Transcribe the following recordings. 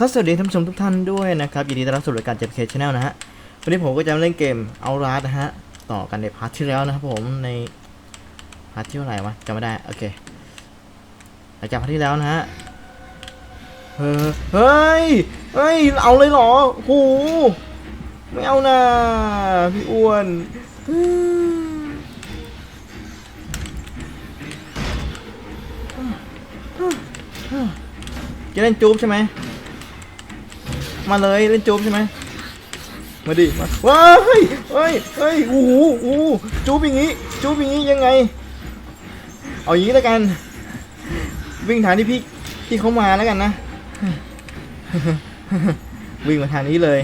แล้วก็สวัสดีท่านผู้ชมทุกท่านด้วยนะครับยินดีต้อนรับสู่รายการเจ็บเคชแนลนะฮะวันนี้ผมก็จะมาเล่นเกมเอาราสนะฮะต่อกันในพาร์ทที่แล้วนะครับผมในพาร์ทที่เท่าไหร่วะจำไม่ได้โอเคหลังจากพาร์ทที่แล้วนะฮะเฮ้ยเฮ้ยเอาเลยเหรอโหไม่เอานะพี่อ้วนจะเล่นจูบใช่ไหม มาเลยเล่นจูบใช่ไหมมาดิมาว้าเฮ้ยเฮ้ยเฮ้ยโอ้โหโอ้จูบอย่างงี้จูบอย่างงี้ยังไง เอาอย่างนี้แล้วกัน วิ่งทางที่พี่ที่เขามาแล้วกันนะ วิ่งมาทางนี้เลย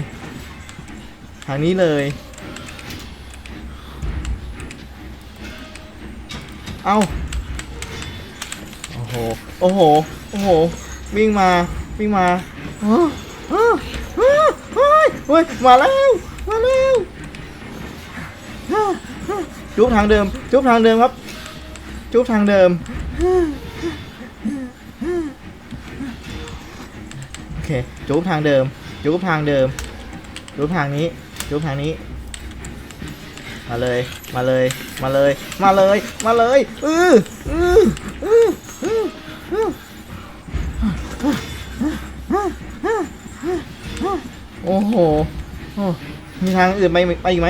ทางนี้เลย เอาโอ้โห โอ้โห โอ้โห วิ่งมา วิ่งมาอ้ออ้ออ้อ เฮ้ยมาแล้วมาแล้วจุบทางเดิม จุบทางเดิมครับ จุบทางเดิมโอเคจุบทางเดิม จุบทางเดิม จุบทางนี้ จุบทางนี้ มาเลย มาเลย มาเลย มาเลย มาเลย อืออือ หโอ้มีทางอื่นไปไปอีกไหม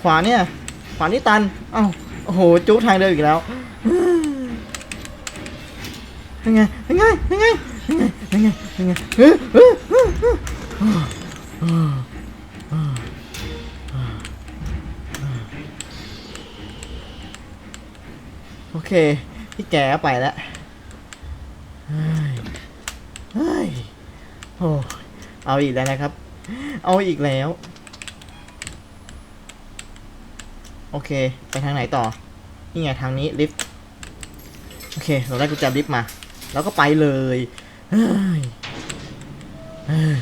ขวาเนี่ย ขวานี่ตันเอ้าโอ้โห จุ๊บทางเดิมอีกแล้วยังไงยังไงยังไงยังไงยังไงยังไงเฮ้ยเฮ้ยเฮ้ยเฮ้ยโอเค พี่แกไปแล้วเฮ้ยเฮ้ยโอ้ เอาอีกแล้วนะครับ เอาอีกแล้ว โอเค ไปทางไหนต่อ นี่ไงทางนี้ลิฟต์ โอเค เราได้กุญแจลิฟต์มา แล้วก็ไปเลยเฮ้ยเฮ้ย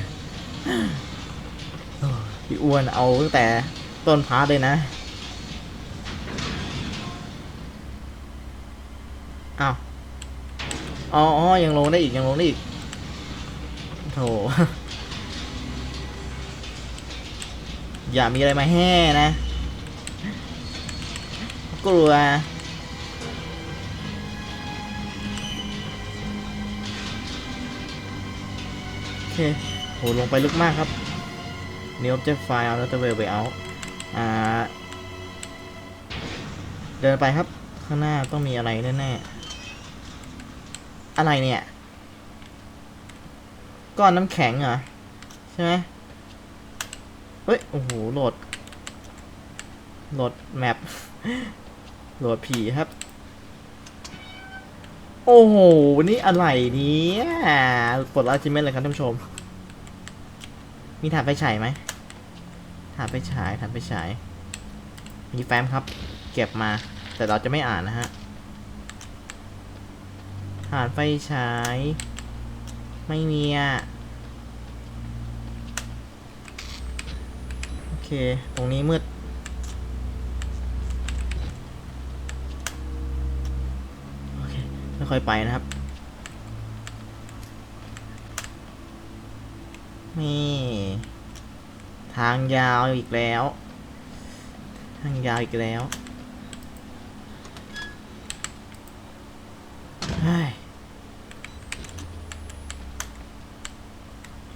โอ้พี่อ้วนเอาตั้งแต่ต้นพาร์ทเลยนะ อ้าว อ๋ออ๋อยังลงได้อีก ยังลงได้อีกโถ อย่ามีอะไรมาแห่นะ กลัวโอเคโหลงไปลึกมากครับ New Object File Another Way Way Out อ่า เดินไปครับ ข้างหน้าต้องมีอะไรแน่ๆ อะไรเนี่ย ก้อนน้ำแข็งเหรอ ใช่ไหม เฮ้ย โอ้โห โหลด โหลดแมป โหลดผีครับ โอ้โห นี่อะไรเนี่ยปลดอาชิเมนเลยครับท่านผู้ชม มีถ่านไฟฉายไหมถ่านไฟฉายถ่านไฟฉาย มีแฟ้มครับ เก็บมา แต่เราจะไม่อ่านนะฮะถ่านไฟฉาย ไม่มีอะ โอ เค ตรงนี้มืด โอเคไม่ค่อยไปนะครับ นี่ ทางยาวอีกแล้ว ทางยาวอีกแล้วเฮ้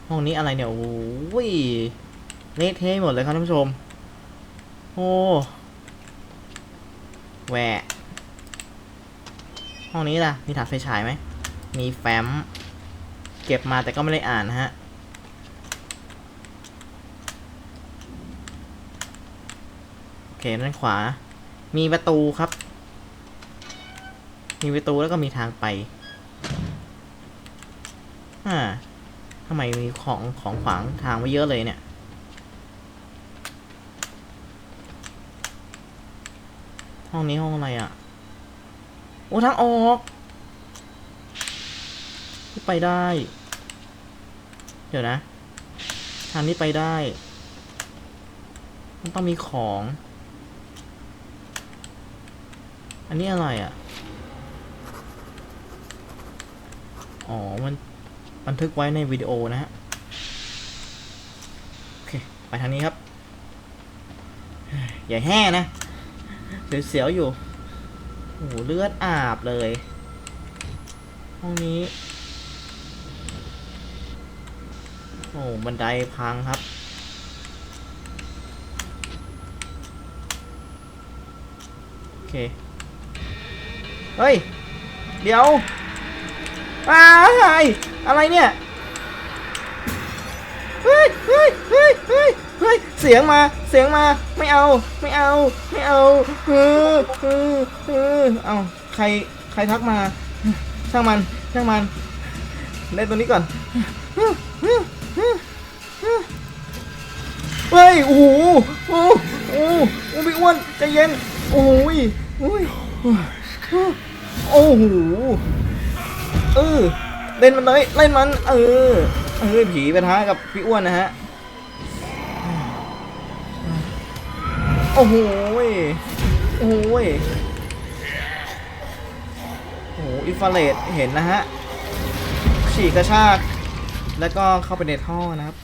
ห้องนี้อะไรเนี่ย โอ้ย เละเทะหมดเลยครับท่านผู้ชม โอ้แหวะห้องนี้ล่ะ มีถาดไฟฉายไหม มีแฟ้ม เก็บมาแต่ก็ไม่ได้อ่านนะฮะ โอเค ด้านขวา มีประตูครับ มีประตูแล้วก็มีทางไป อ่าทำไมมีของของขวางทางไว้เยอะเลยเนี่ย ห้องนี้ห้องอะไรอะ่ะ โอ้ทางออกที่ไปได้ เดี๋ยวนะ ทางนี้ไปได้ มันต้องมีของ อันนี้อะไรอะ่ะ อ๋อ มันบันทึกไว้ในวิดีโอนะฮะ โอเค ไปทางนี้ครับ อย่าแห่นะ เสียวๆอยู่โอ้โหเลือดอาบเลย ห้องนี้ โอ้บันไดพังครับ โอเค เฮ้ย เดี๋ยวอ้ายอะไรเนี่ย เฮ้ยเฮ้ยเฮ้ยเฮ้ย เฮ้ยเสียงมาเสียงมาไม่เอาไม่เอาไม่เอาเออเออเออเอาใครใครทักมา ช่างมันช่างมันเล่นตัวนี้ก่อนเฮ้ยโอ้โหโอ้โหโอ้พี่อ้วนใจเย็นโอ้ยโอ้ยโอ้โหเออเล่นมันเลยเล่นมัน เออเออผีไปะทะกับพี่อ้วนนะฮะ โอ้โหโอ้โหโอ้โหอินฟาเรดเห็นนะฮะ ฉีกกระชาก แล้วก็เข้าไปในท่อนะครับ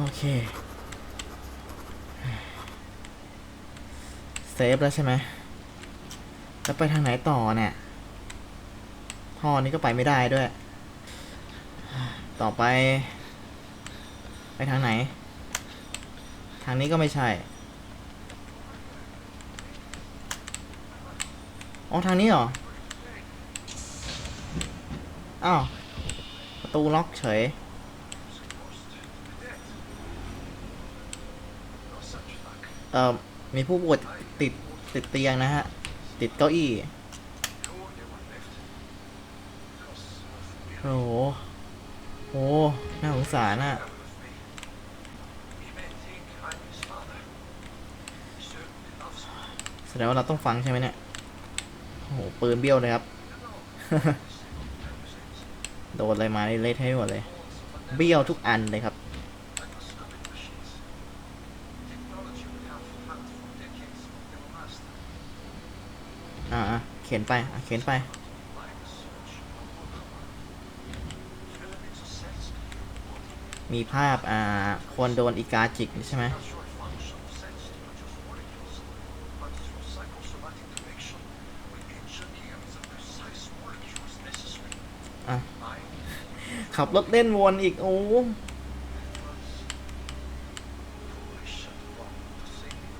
โอเค เซฟแล้วใช่ไหมแล้วไปทางไหนต่อเนี่ย ท่อนี้ก็ไปไม่ได้ด้วย ต่อไป ไปทางไหน ทางนี้ก็ไม่ใช่ อ๋อ ทางนี้เหรอ อ้าว ประตูล็อกเฉย เอ่อ มีผู้ป่วยติดติดเตียงนะฮะ ติดเก้าอี้โอ้โหโอ้น่าสงสารน่ะ แสดงว่าเราต้องฟังใช่ไหมเนี่ยโอ้โหปืนเบี้ยวเลยครับ โดนอะไรมาเละเทะหมดเลย เบี้ยวทุกอันเลยครับอ่าเขียนไปเขียนไป มีภาพอ่าคนโดนอีกาจิกใช่ไหม ขับรถเล่นวนอีกโอ้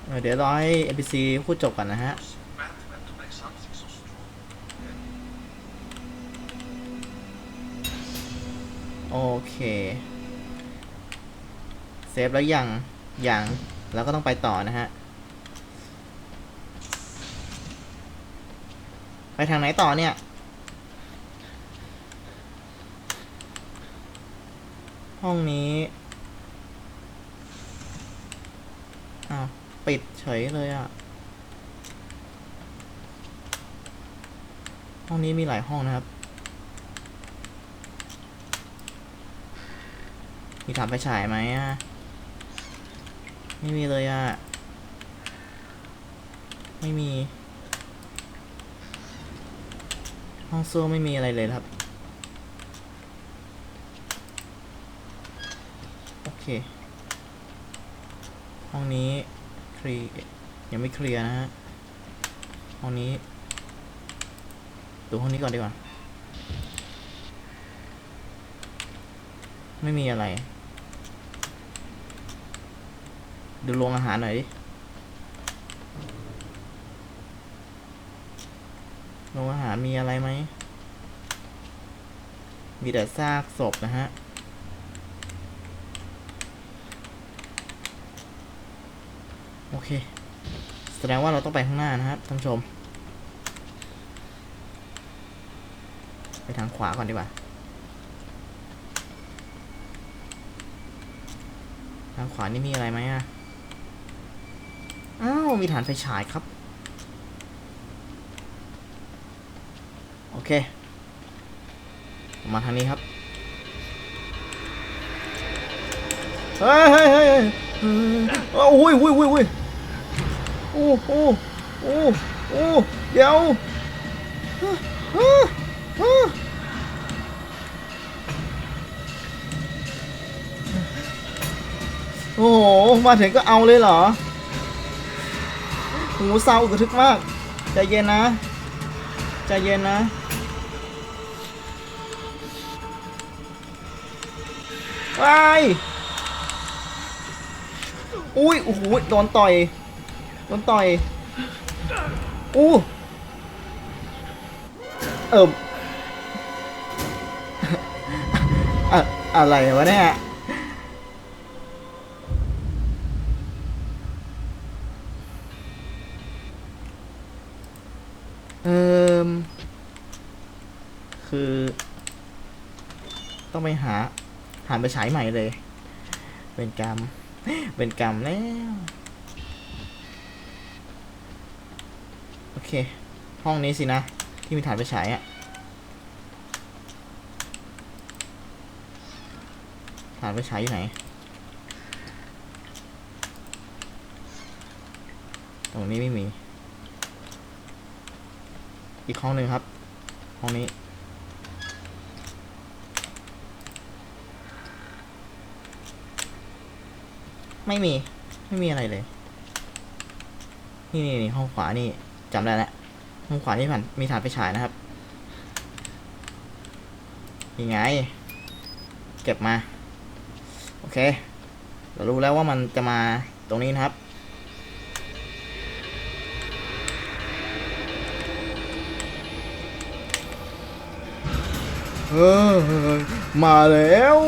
เออเดี๋ยวรอให้ NPC พูดจบก่อนนะฮะโอเค เซฟแล้วยังยังแล้วก็ต้องไปต่อนะฮะ ไปทางไหนต่อเนี่ย ห้องนี้อ้าวปิดเฉยเลยอะ่ะ ห้องนี้มีหลายห้องนะครับ มีถามไปฉายไหมอะ ไม่มีเลยอะ ไม่มี ห้องโซ่ไม่มีอะไรเลยครับ โอเค ห้องนี้เคลียยังไม่เคลียร์นะฮะ ห้องนี้ ดูห้องนี้ก่อนดีกว่า ไม่มีอะไร ดูโรงอาหารหน่อยดิโรงอาหารมีอะไรไหม มีแต่ซากศพนะฮะ โอเค แสดงว่าเราต้องไปข้างหน้านะครับท่านผู้ชม ไปทางขวาก่อนดีกว่า ทางขวานี่มีอะไรไหมอะ อ้าว มีฐานไฟฉายครับ โอเค มาทางนี้ครับเฮ้ยเฮ้ยเฮ้ยเฮ้ยเอ้าโอ้ยโอ้ยโอ้ย โอ้โหโอู้อู้เดี๋ยวโอ้โห มาถึงก็เอาเลยเหรอหูเศร้ากระทึกมาก ใจเย็นนะ ใจเย็นนะไปอุ้ย โอ้โห โดนต่อย โดนต่อย อู้เอิมอะอะไรวะเนี่ยเอิมคือ ต้องไปหา หาไปฉายใหม่เลย เป็นกรรม เป็นกรรมแล้ว อเค ห้องนี้สินะ ที่มีฐานไปฉายอะฐานไปฉายอยู่ไหน ตรงนี้ไม่มี อีกห้องหนึ่งครับ ห้องนี้ไม่มี ไม่มีอะไรเลย นี่นี่นี่ห้องขวานี่ จำได้แล้วห้อขวานี่ผ่านมีฐานไฟฉายนะครับยังไง เก็บมา โอเค เรารู้แล้วว่ามันจะมาตรงนี้นะครับ เออมาแล้ว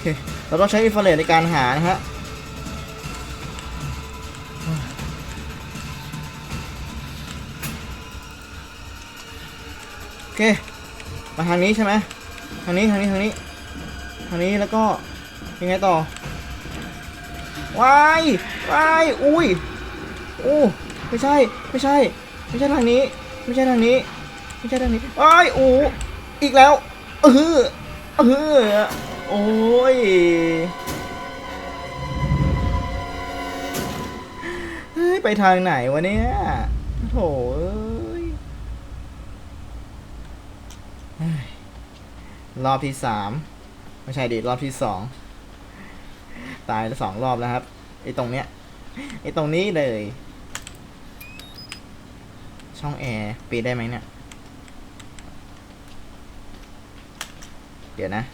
เค เราต้องใช้อินฟราเรดในการหานะฮะโอเคมาทางนี้ใช่ไหมทางนี้ทางนี้ทางนี้ทางนี้แล้วก็ยังไงต่อวายวายอุ้ยโอ้ไม่ใช่ไม่ใช่ ไม่ใช่ทางนี้ ไม่ใช่ทางนี้ ไม่ใช่ทางนี้ว้ายอู้อีกแล้วเออเออ โอ้ย ไปทางไหนวะเนี่ยโถเอ้ยเฮ้ย รอบที่สามไม่ใช่ดิ รอบที่สอง ตายสองรอบแล้วครับ ไอ้ตรงเนี้ย ไอ้ตรงนี้เลย ช่องแอร์ปิดได้ไหมเนี่ย เดี๋ยวนะ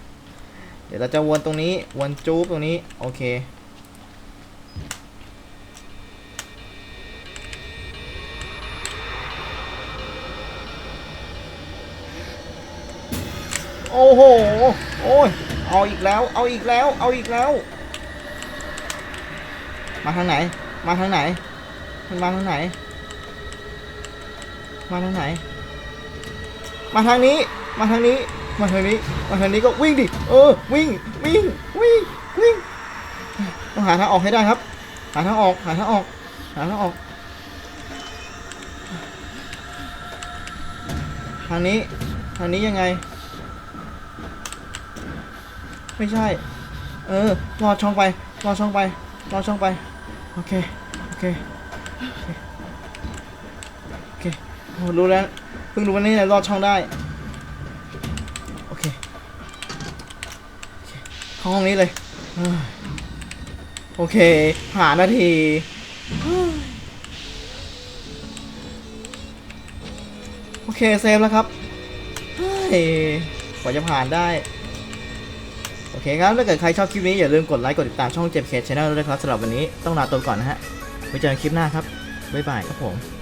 เดี๋ยวเราจะวนตรงนี้ วนจูบตรงนี้ โอเค โอ้โห โอ้ย เอาอีกแล้ว เอาอีกแล้ว เอาอีกแล้ว มาทางไหน มาทางไหน มันมาทางไหน มาทางไหน มาทางนี้ มาทางนี้ มาทางนี้มาทางนี้ก็วิ่งดิ เออ วิ่ง วิ่ง วิ่ง วิ่ง ต้องหาทางออกให้ได้ครับ หาทางออก หาทางออก หาทางออก ทางนี้ ทางนี้ยังไง ไม่ใช่ เออ รอดช่องไป รอดช่องไป รอดช่องไป โอเค โอเค โอเค โอ้รู้แล้ว เพิ่งรู้ว่านี่แหละรอดช่องได้ โอเคโอเคเข้า ห้องนี้เลย โอเค หานาทีโอเคเซฟแล้วครับกว่าจะผ่านได้ โอเคครับ ถ้าเกิดใครชอบคลิปนี้อย่าลืมกดไลค์กดติดตามช่องเจ็บเคชแนลด้วยครับสำหรับวันนี้ต้องลาตัวก่อนนะฮะไว้เจอกันคลิปหน้าครับ บ๊ายบายครับผม